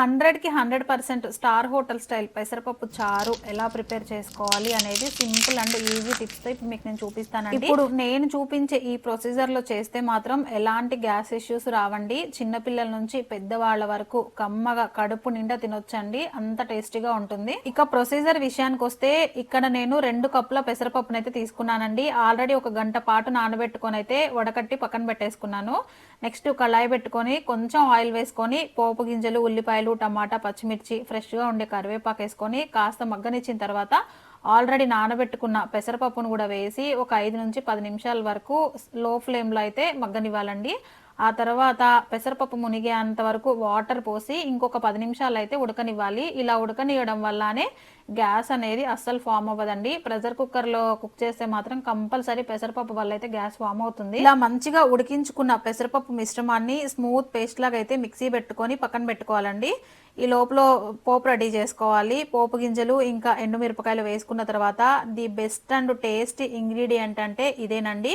హండ్రెడ్కి hundred percent star hotel style పెసరపప్పు చారు ఎలా ప్రిపేర్ చేసుకోవాలి అనేది సింపుల్ అండ్ ఈజీ టిప్స్తో ఇప్పుడు మీకు నేను చూపిస్తానండి. ఇప్పుడు నేను చూపించే ఈ ప్రొసీజర్లో చేస్తే మాత్రం ఎలాంటి గ్యాస్ ఇష్యూస్ రావండి. చిన్నపిల్లల నుంచి పెద్దవాళ్ళ వరకు కమ్మగా కడుపు నిండా తినొచ్చండి. అంత టేస్టీగా ఉంటుంది. ఇక ప్రొసీజర్ విషయానికి వస్తే ఇక్కడ నేను రెండు కప్పుల పెసరపప్పునైతే అయితే తీసుకున్నానండి. ఆల్రెడీ ఒక గంట పాటు నానబెట్టుకొని అయితే వడకట్టి పక్కన పెట్టేసుకున్నాను. నెక్స్ట్ కళాయి పెట్టుకొని కొంచెం ఆయిల్ వేసుకొని పోపు గింజలు ఉల్లిపాయలు టమాటా పచ్చిమిర్చి ఫ్రెష్గా ఉండే కరివేపాకు వేసుకొని కాస్త మగ్గనిచ్చిన తర్వాత ఆల్రెడీ నానబెట్టుకున్న పెసరపప్పును కూడా వేసి ఒక ఐదు నుంచి పది నిమిషాల వరకు లో ఫ్లేమ్లో అయితే మగ్గనివ్వాలండి. ఆ తర్వాత పెసరపప్పు మునిగే అంతవరకు వాటర్ పోసి ఇంకొక పది నిమిషాలు అయితే ఉడకనివ్వాలి. ఇలా ఉడకనివ్వడం వల్లనే గ్యాస్ అనేది అస్సలు ఫామ్ అవ్వదండి. ప్రెషర్ కుక్కర్లో కుక్ చేస్తే మాత్రం కంపల్సరీ పెసరపప్పు వల్ల అయితే గ్యాస్ ఫామ్ అవుతుంది. ఇలా మంచిగా ఉడికించుకున్న పెసరపప్పు మిశ్రమాన్ని స్మూత్ పేస్ట్ లాగా అయితే మిక్సీ పెట్టుకొని పక్కన పెట్టుకోవాలండి. ఈ లోపల పోపు రెడీ చేసుకోవాలి. పోపు గింజలు ఇంకా ఎండుమిరపకాయలు వేసుకున్న తర్వాత the best and taste ingredient అంటే ఇదేనండి.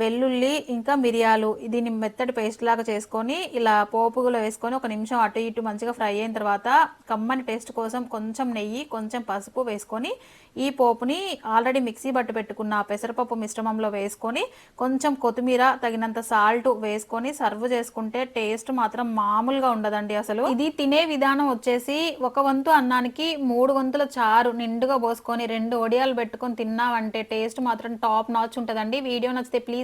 వెల్లుల్లి ఇంకా మిరియాలు. దీన్ని మెత్తటి పేస్ట్ లాగా చేసుకొని ఇలా పోపులో వేసుకొని ఒక నిమిషం అటు ఇటు మంచిగా ఫ్రై అయిన తర్వాత కమ్మని టేస్ట్ కోసం కొంచెం నెయ్యి కొంచెం పసుపు వేసుకొని ఈ పోపుని ఆల్రెడీ మిక్సీ బట్టు పెట్టుకున్న పెసరపప్పు మిశ్రమంలో వేసుకొని కొంచెం కొత్తిమీర తగినంత సాల్ట్ వేసుకొని సర్వ్ చేసుకుంటే టేస్ట్ మాత్రం మామూలుగా ఉండదండి అసలు. ఇది తినే విధానం వచ్చేసి ఒక వంతు అన్నానికి మూడు వంతుల చారు నిండుగా పోసుకొని రెండు ఒడియాలు పెట్టుకొని తిన్నామంటే టేస్ట్ మాత్రం టాప్ నాచ్ ఉంటుందండి. వీడియో నచ్చితే please